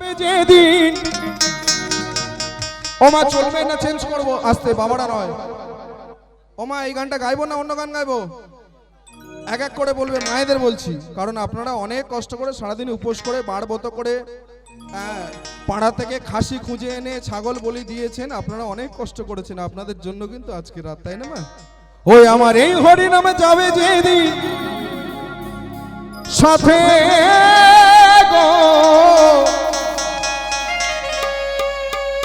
হবে যেদিন। ও মা চলবে না চেঞ্জ করব? আস্তে, বাবারা নয়। ও মা এই গানটা গাইবো না অন্য গান গাইবো? এক এক করে বলবে, মায়েদের বলছি। কারণ আপনারা অনেক কষ্ট করে সারাদিন উপোস করে বারবত করে হ্যাঁ, পাড়া থেকে খাসি খুঁজে এনে ছাগল বলি দিয়েছেন, আপনারা অনেক কষ্ট করেছেন। আপনাদের জন্য কিন্তু আজকে রাত, তাই না মা? ওই আমার এই হরি নামে যাবে যেদিন। সাথে গো।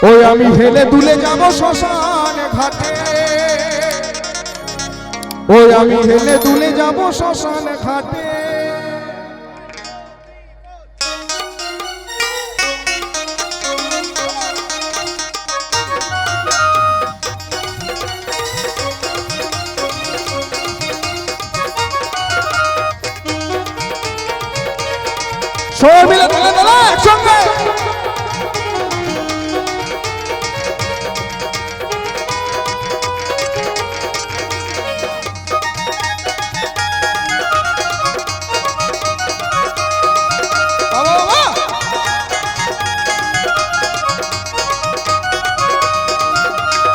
ওই আমি হেলে দুলে যাব শ্মশান ঘাটে। ওই আমি হেলে দুলে যাব শ্মশান ঘাটে। সবাই মিলে তালে তালে একসঙ্গে।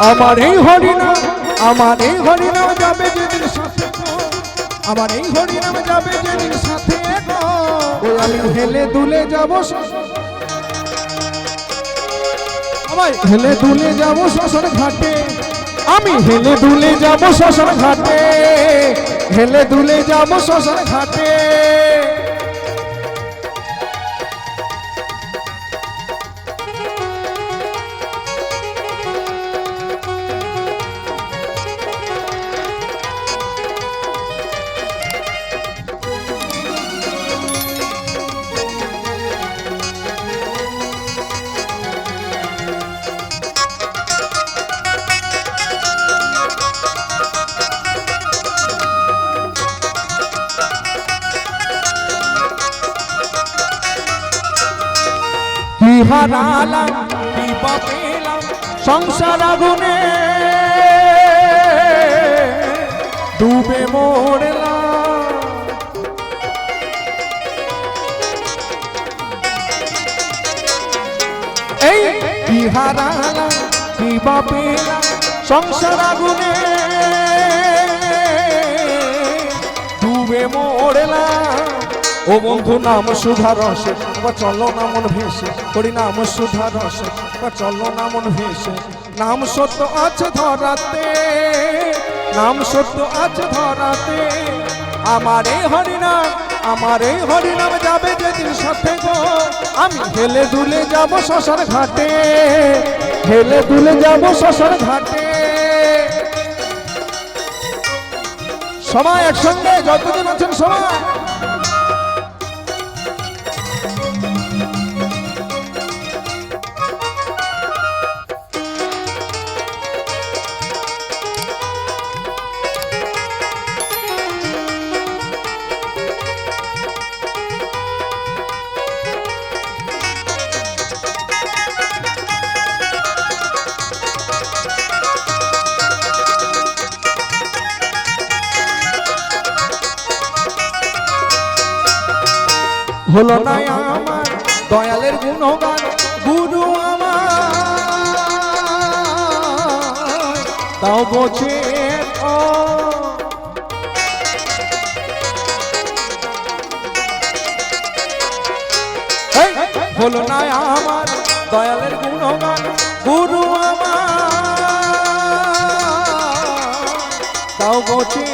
আমার এই হরিনাম, আমার এই হরিনাম যাবে যেদিন সাথে আমার এই হরিনাম যাবে যেদিন সাথে। ওই আমি হেলে দুলে যাব আমায় হেলে দুলে যাব শ্মশান ঘাটে। আমি হেলে দুলে যাব শ্মশান ঘাটে। হেলে দুলে যাব শ্মশান ঘাটে। কি হারালাম কি পেলাম সংসার আগুনে। ডুবে মরলাম। এই কি হারালাম কি পেলাম সংসার আগুনে। ডুবে মরলাম। ও বন্ধু, নাম সুধা রসে, বা চলো না মন ভেসে, করি নাম সুধা রসে, বা চলো না মন ভেসে। নাম সত্য আছে ধরাতে, নাম সত্য আছে ধরাতে। আমার এই হরিনাম, আমার এই হরিনাম যাবে যেদিন সাথে গো। আমি হেলে দুলে যাব শ্মশান ঘাটে, হেলে দুলে যাব শ্মশান ঘাটে। সবাই একসঙ্গে যতদিন আছেন সবাই। হলো না আমার দয়ালের গুণগান, গুরু আমার। তাও বোঝে। হলো না আমার দয়ালের গুণগান, গুরু আমার। তাও বোঝে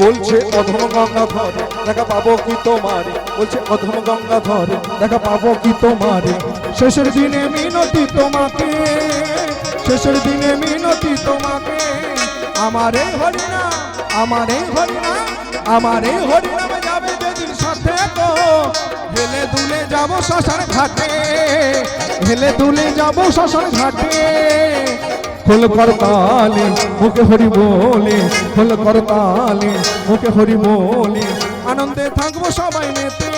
বলছে অধম গঙ্গা ধরে, দেখা পাবো কি তোমারে। বলছে অধম গঙ্গা ধরে, দেখা পাবো কি তোমারে। শেষের দিনে মিনতি তোমাকে, শেষের দিনে মিনতি তোমাকে। আমারে হরিনা আমারে হরিনা আমারে হরিনাম যাবে যেদিন সাথে গো। হেলে দুলে যাব শ্মশান ঘাটে, হেলে দুলে যাব শ্মশান ঘাটে। খোল করতালে মুখে হরি বলে, খোল করতালে মুখে হরি বলে। আনন্দে থাকব সবাই মেতে,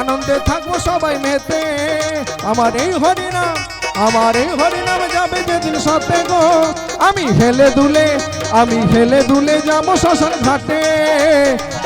আনন্দে থাকব সবাই মেতে। আমার এই হরিনাম, আমার এই হরিনাম যাবে যেদিন সাথে গো। আমি হেলে দুলে, আমি হেলে দুলে যাব শ্মশান ঘাটে।